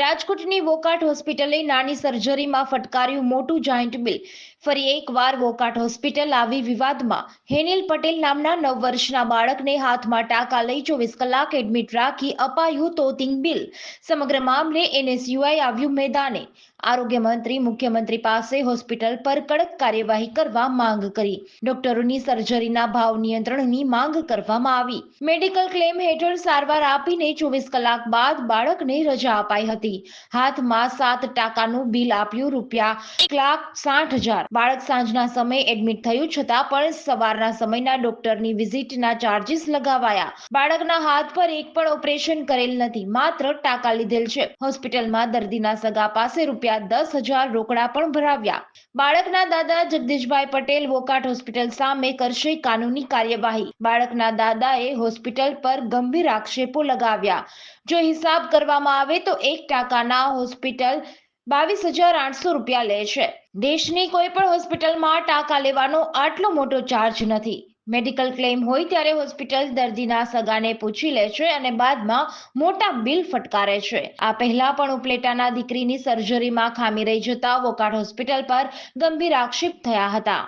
રાજકોટની વોકાટ હોસ્પિટલે નાની સર્જરીમાં ફટકાર્યું મોટું જોઈન્ટ બિલ. ફરી એકવાર વોકાટ હોસ્પિટલ આવી વિવાદમાં હેનિલ પટેલ નામના નવ વર્ષના બાળકને હાથમાં ટાંકા લઈ ચોવીસ કલાક એડમિટ રાખી અપાયું તોતિંગ બિલ. સમગ્ર મામલે એનએસયુઆઈ આવ્યું મેદાને. આરોગ્ય મંત્રી, મુખ્યમંત્રી પાસે હોસ્પિટલ પર કડક કાર્યવાહી કરવા માંગ કરી. ડોક્ટરોની સર્જરીના ભાવ નિયંત્રણની માંગ કરવામાં આવી. મેડિકલ ક્લેમ હેઠળ સારવાર આપીને ચોવીસ કલાક બાદ બાળકને રજા અપાઈ હતી. હાથમાં સાત ટાકાનું બિલ આપ્યું, રૂપિયા એક લાખ સાઠ હજાર. બાળક સાંજના સમયે એડમિટ થયું છતાં પણ સવારના સમયના ડોક્ટરની વિઝિટના ચાર્જીસ લગાવાયા. બાળકના હાથ પર એક પણ ઓપરેશન કરેલ નથી, માત્ર ટાંકા લીધેલ છે. હોસ્પિટલમાં દર્દીના સગા પાસે રૂપિયા દસ હજાર રોકડા પણ ભરાવ્યા. બાળકના દાદા જગદીશભાઈ પટેલ વોકાટ હોસ્પિટલ સામે કરશે કાનૂની કાર્યવાહી. બાળકના દાદાએ હોસ્પિટલ પર ગંભીર આક્ષેપો લગાવ્યા. જો હિસાબ કરવામાં આવે તો એક ટાંકાના હોસ્પિટલ બાવીસ હજાર આઠસો રૂપિયા લે છે. દેશની કોઈ પણ હોસ્પિટલમાં ટાંકા લેવાનો આટલો મોટો ચાર્જ નથી. મેડિકલ ક્લેમ હોય ત્યારે હોસ્પિટલ દર્દીના સગાને પૂછી લે છે અને બાદમાં મોટા બિલ ફટકારે છે. આ પહેલા પણ ઉપલેટાના દીકરીની સર્જરીમાં ખામી રહી જતા વોકાટ હોસ્પિટલ પર ગંભીર આક્ષેપ થયા હતા.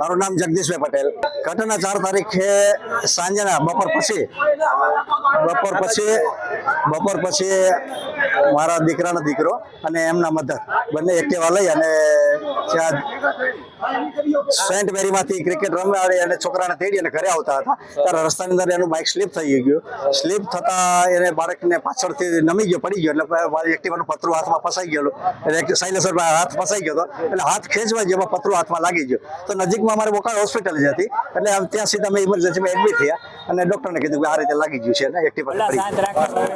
મારું નામ જગદીશભાઈ પટેલ. ઘટના ચાર તારીખે સાંજના બપોર પછી બપોર પછી બપોર પછી મારા દીકરાનો દીકરો અને એમના મધર બંને એક્ટિવા લઈ અને ત્યાં સેન્ટ મેરીમાંથી ક્રિકેટ રમવા અને છોકરાને તેડી અને ઘરે આવતા હતા. ત્યારે રસ્તાની અંદર એનું બાઇક સ્લીપ થઈ ગયું. સ્લીપ થતા એને બાળકને પાછળથી નમી ગયો, પડી ગયો. એટલે એક્ટિવાનું પતરું હાથમાં ફસાઈ ગયેલું. એટલે સાયલેન્સર હાથ ફસાઈ ગયો હતો. એટલે હાથ ખેંચવા જેમાં પતરું હાથમાં લાગી ગયો. તો નજીકમાં અમારે બોકાળ હોસ્પિટલ જ હતી. એટલે ત્યાં સીધા અમે ઇમરજન્સીમાં એડમિટ થયા. અને ડોક્ટરને કીધું કે આ રીતે લાગી ગયું છે ને એક્ટિવા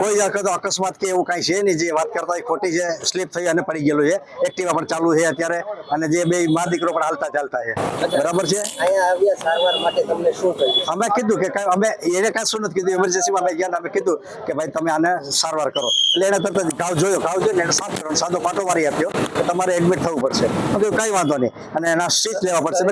કોઈ અકસ્માત કે એવું કાંઈ છે નહીં જે વાત કરતા ખોટી છે સ્લીપ થઈ અને પડી ગયેલું છે. એક્ટિવા પણ ચાલુ છે અત્યારે અને જે બે મા દીકરો પણ હાલતા ચાલતા છે. બરાબર છે? અહીંયા આવ્યા સારવાર માટે તમને શું કહ્યું? અમે કીધું કે અમે એને કાંઈ શું નથી કીધું એમરજન્સીમાં અમે ગયા ને અમે કીધું કે ભાઈ તમે આને સારવાર કરો. એટલે એને તરત જ ઘાવ જોયો ઘાવ જોઈને એને સાફ કરો સાદો પાટો મારી આપ્યો કે તમારે એડમિટ થવું પડશે. કીધું કાંઈ વાંધો નહીં. અને એના સ્ટીચ લેવા પડશે.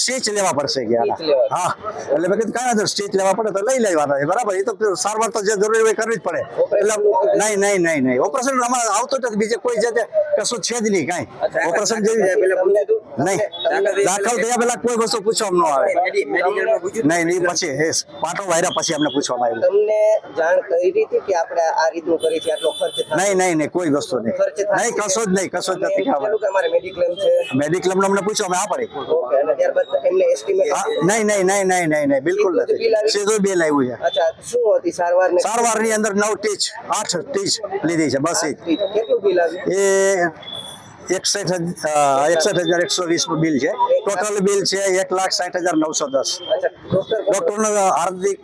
સ્ટીચ લેવા પડશે લેવા. હા. એટલે મેં કીધું કાંઈ વાંધો સ્ટેજ લેવા પડે તો લઈ લેવાના બરાબર? એ તો સારવાર તો જે જરૂરી હોય કરવી જ પડે. એટલે નહીં નહીં નહીં નહીં. ઓપરેશન આવતો નથી. બીજે કોઈ જગ્યાએ કશું છે જ નહીં કઈ. ઓપરેશન જેવી નહીં. દાખલ થયા પેલા કોઈ વસ્તુ પૂછવામાં ન આવે? નહીં નહીં પછી હે પાટો વાયરા પછી અમને પૂછવામાં આવ્યું. તમને જાણ કરી હતી કે આપણે આ રીતનું કરી છે આટલો ખર્ચ નહીં નહીં નહીં કોઈ વસ્તુ નહીં. નહીં કશો જ નહીં કશો જ નથી ખબર મેડિક્લેમ છે? મેડિક્લેમ અમને પૂછો અમે આ પડી. નહીં નહીં નહીં નહીં નહીં નહીં બિલકુલ નથી? સીધું બિલ આવ્યું છે. અચ્છા શું હતી? સારવાર ને સારવારની અંદર નવ ટીચ આઠ ટીચ લીધી છે બસ એ કેટલું બિલ આવ્યું? એ એકસઠ એકસઠ હજાર એકસો વીસ બિલ છે. ટોટલ બિલ છે એક લાખ સાઠ હજાર નવસો દસ. અચ્છા ડોક્ટર હાર્દિક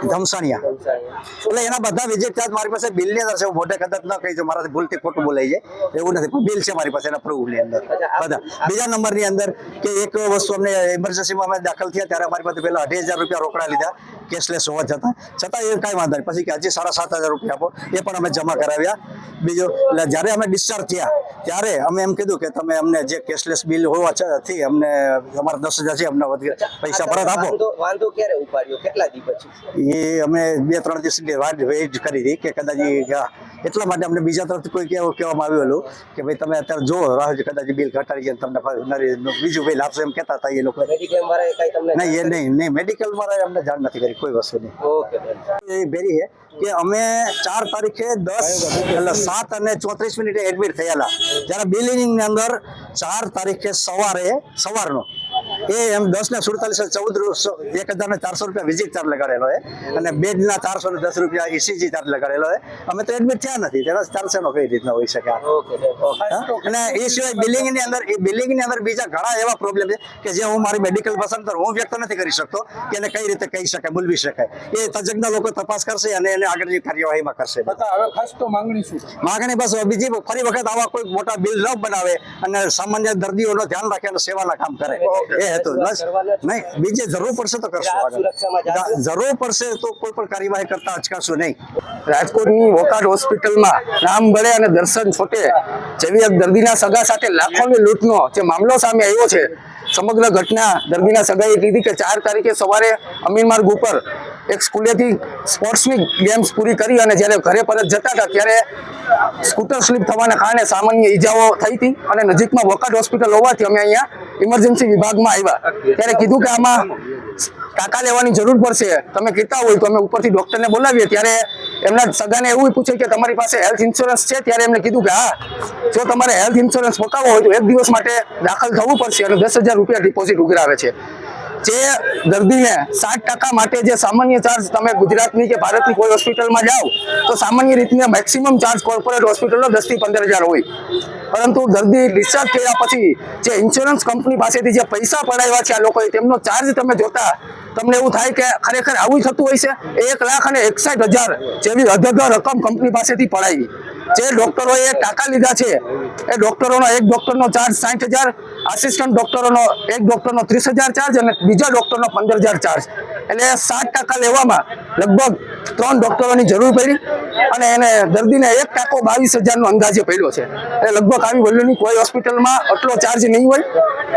એટલે એના બધા ચાર્જ મારી પાસે બિલની અંદર છે. મોઢે કદાચ ન કહી મારાથી ભૂલથી ખોટું બોલાઈ જાય એવું નથી. બિલ છે મારી પાસે એના પ્રૂફની અંદર. બધા. બીજા નંબરની અંદર કે એક વસ્તુ અમને ઇમરજન્સીમાં અમે દાખલ થયા ત્યારે અમારી પાસે પહેલા અઢી હજાર રૂપિયા રોકડા લીધા. કેશલેસ હોવા છતાં. છતાં એ કાંઈ વાંધો નહીં. પછી કે હજી સાડા સાત હજાર રૂપિયા આપો. એ પણ અમે જમા કરાવ્યા. બીજું એટલે જ્યારે અમે ડિસ્ચાર્જ થયા ત્યારે અમે એમ કીધું કે તમે અમને જે કેશલેસ બિલ હોવા છથી અમને અમારા દસ હજાર છે અમને પૈસા પરત આપો. વાંધો ક્યારે ઉપાડ્યો? કેટલા દી પછી? એ અમે બે ત્રણ દિવસ વેઇટ કરી હતી કે કદાચ એટલા માટે અમને બીજા તરફથી કોઈ કહેવા કહેવામાં આવેલું કે ભાઈ તમે અત્યારે જો રાહ કદાચ બિલ ઘટાડી જાય તમને બીજું બિલ આપશે એમ કહેતા હતા એ લોકો. નહીં એ નહીં નહીં મેડિકલ મારા અમને જાણ નથી કરી કોઈ વસ્તુ નહીં. ઓકે એ બેરી છે. કે અમે ચાર તારીખે દસ એટલે સાત અને ચોત્રીસ મિનિટે એડમિટ થયેલા. જ્યારે બિલિંગની અંદર ચાર તારીખે સવારે સવારનો. એ એમ દસ ને સુડતાલીસ ચૌદ એક હજાર ને ચારસો રૂપિયા વિઝિટ ચાર્જ લગાડેલો હોય અને બેડના ચારસો ને દસ રૂપિયા ઇસીજી ચાર્જ લગાડેલો હોય અમે તો એડમિટ થયા નથી. તેના ચાર્જ એનો કઈ રીતના હોઈ શકે? અને એ સિવાય બિલ્ડિંગની અંદર એ બિલ્ડિંગની અંદર બીજા ઘણા એવા પ્રોબ્લેમ છે કે જે હું મારી મેડિકલ પસંદ કરું. હું વ્યક્ત નથી કરી શકતો કે એને કઈ રીતે કહી શકાય બોલવી શકાય. એ તજજ્ઞ લોકો તપાસ કરશે અને એને આગળની કાર્યવાહીમાં કરશે હવે ખાસ તો માંગણી શું? માંગણી બસ બીજી ફરી વખત આવા કોઈ મોટા બિલ ન બનાવે અને સામાન્ય દર્દીઓનો ધ્યાન રાખે અને સેવાના કામ કરે. એ હેતુ. બસ. નહીં બીજે જરૂર પડશે તો કરશું. જરૂર પડશે તો કોઈ પણ કાર્યવાહી કરતા અચકાશું નહીં. રાજકોટની વોકાટ હોસ્પિટલમાં નામ બળે અને દર્શન છોટે. જેવી એક દર્દીના સગા સાથે લાખોની લૂંટનો જે મામલો સામે આવ્યો છે સમગ્ર ઘટના દર્દીના સગાએ કીધી કે ચાર તારીખે સવારે અમીન માર્ગ ઉપર એક સ્કૂલેથી સ્પોર્ટ્સની ગેમ્સ પૂરી કરી અને જ્યારે ઘરે પરત જતા હતા ત્યારે સ્કૂટર સ્લીપ થવાના કારણે સામાન્ય ઈજાઓ થઈ હતી અને નજીકમાં વોકાટ હોસ્પિટલ હોવાથી અમે અહીંયા ઇમરજન્સી વિભાગમાં આવ્યા. ત્યારે કીધું કે આમાં ટાંકા લેવાની જરૂર પડશે. તમે કહેતા હોય તો અમે ઉપરથી ડૉક્ટરને બોલાવીએ. ત્યારે એમના સગાને એવું પૂછે કે તમારી પાસે હેલ્થ ઇન્સ્યોરન્સ છે? ત્યારે એમને કીધું કે હા, જો તમારે હેલ્થ ઇન્સ્યોરન્સ પકાવવો હોય તો એક દિવસ માટે દાખલ થવું પડશે અને દસ હજાર રૂપિયા ડિપોઝિટ ઉઘરાવે છે. જે દર્દીને સાત ટકા માટે જે સામાન્ય ચાર્જ તમે ગુજરાતની કે ભારતની કોઈ હોસ્પિટલમાં જાઓ, તો સામાન્ય રીતના મેક્સિમમ ચાર્જ કોર્પોરેટ હોસ્પિટલનો દસથી પંદર હજાર હોય. પરંતુ દર્દી ડિસ્ચાર્જ થયા પછી જે ઇન્સ્યોરન્સ કંપની પાસેથી જે પૈસા પડાવ્યા છે આ લોકોએ, તેમનો ચાર્જ તમે જોતા તમને એવું થાય કે ખરેખર આવું થતું હોય છે? એક લાખ અને એકસાઠ હજાર જેવી અધધ રકમ કંપની પાસેથી પડાવી. જે ડોક્ટરોએ ટાંકા લીધા છે. એ ડોક્ટરોનો એક ડોક્ટરનો ચાર્જ સાઠ હજાર આસિસ્ટન્ટ ડોક્ટરોનો એક ડોક્ટરનો ત્રીસ ચાર્જ અને બીજા ડોક્ટરનો પંદર ચાર્જ એટલે સાત લેવામાં લગભગ ત્રણ ડોક્ટરોની જરૂર પડી અને એને દર્દીને એક ટાંકો બાવીસ હજારનો અંદાજે પડ્યો છે. એટલે લગભગ આવી વલ્લુની કોઈ હોસ્પિટલમાં આટલો ચાર્જ નહીં હોય.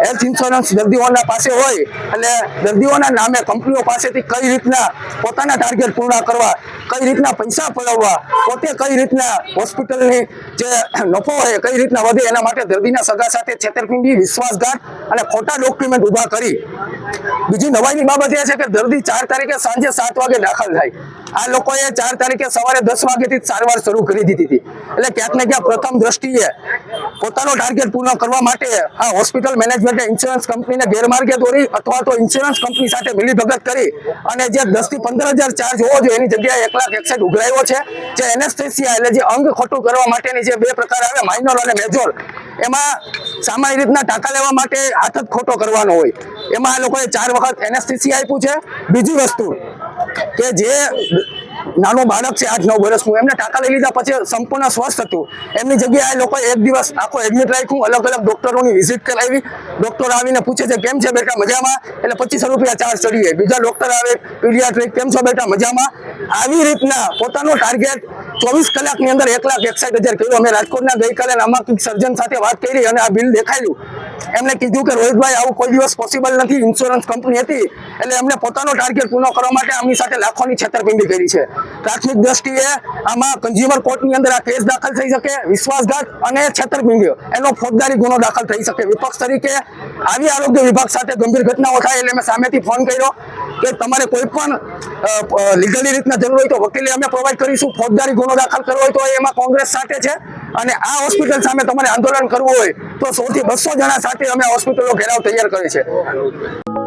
હેલ્થ ઇન્સ્યોરન્સ દર્દીઓના પાસે હોય એટલે દર્દીઓના નામે કંપનીઓ પાસેથી કઈ રીતના પોતાના ટાર્ગેટ પૂર્ણ કરવા, કઈ રીતના પૈસા પડાવવા, પોતે કઈ રીતના હોસ્પિટલની જે નફો હોય કઈ રીતના વધે એના માટે દર્દીના સગા સાથે છેતરપિંડી, વિશ્વાસઘાત અને ખોટા ડોક્યુમેન્ટ ઊભા કરી. બીજી નવાઈની બાબત એ છે કે દર્દી ચાર તારીખે સાંજે સાત વાગે દાખલ થાય. આ લોકોએ ચાર તારીખે સવારે દસ વાગેથી સારવાર શરૂ કરી દીધી હતી. એટલે ક્યાંક ને ક્યાંક પ્રથમ દ્રષ્ટિએ પોતાનો ટાર્ગેટ પૂર્ણ કરવા માટે આ હોસ્પિટલ મેનેજમેન્ટે ઇન્સ્યોરન્સ કંપનીને ગેરમાર્ગે દોરી અથવા તો ઇન્સ્યોરન્સ કંપની સાથે મિલીભગત કરી અને જે દસથી પંદર હજાર ચાર્જ હોવો જોઈએ, એની જગ્યાએ એક લાખ એકસઠ ઉઘરાયો છે. જે એનેસ્થેસિયા એટલે જે અંગ ખોટું કરવા માટેની જે બે પ્રકાર આવે માઇનોર અને મેજોર એમાં સામાન્ય રીતના ટાંકા લેવા માટે હાથ જ ખોટો કરવાનો હોય. એમાં આ લોકોએ ચાર વખત એનેસ્થેસિયા આપ્યું છે. બીજી વસ્તુ કે જે નાનું બાળક છે, આઠ, નવ વર્ષનું, એમને ટાંકા લઈ લીધા પછી સંપૂર્ણ સ્વસ્થ હતું. એમની જગ્યાએ લોકો એક દિવસ આખો એડમિટ રાખ્યું, અલગ અલગ ડોક્ટરોની વિઝિટ કરાવી. ડોક્ટર આવીને પૂછે છે, કેમ છે બેટા, મજામાં? એટલે પચીસો રૂપિયા ચાર્જ ચડી જાય બીજા ડોક્ટર આવે, પીડિયાટ્રિક, કેમ છો બેટા, મજામાં? આવી રીતના પોતાનો ટાર્ગેટ ચોવીસ કલાકની અંદર એક લાખ એકસાઠ હજાર કર્યું અમે રાજકોટના ગઈકાલે નામાંકિત સર્જન સાથે વાત કરી અને આ બિલ દેખાયું એમને કીધું કે રોહિતભાઈ, આવું કોઈ દિવસ પોસિબલ નથી. ઇન્સ્યોરન્સ કંપની હતી. એટલે એમને પોતાનો ટાર્ગેટ પૂર્ણ કરવા માટે આમની સાથે લાખોની છેતરપિંડી કરી છે. પ્રાથમિક દ્રષ્ટિએ આમાં કન્ઝ્યુમર કોર્ટની અંદર આ કેસ દાખલ થઈ શકે, વિશ્વાસઘાત અને છેતરપિંડીઓ એનો ફોજદારી ગુનો દાખલ થઈ શકે. વિપક્ષ તરીકે આવી આરોગ્ય વિભાગ સાથે ગંભીર ઘટનાઓ થાય એટલે મેં સામેથી ફોન કર્યો કે તમારે કોઈ પણ લીગલી રીતના જરૂર હોય તો વકીલે અમે પ્રોવાઈડ કરીશું. ફોજદારી ગુનો દાખલ કરવો હોય તો એમાં કોંગ્રેસ સાથે છે. અને આ હોસ્પિટલ સામે તમારે આંદોલન કરવું હોય તો સૌથી બસો જણા સાથે અમે હોસ્પિટલો ઘેરાવ તૈયાર કરી છે.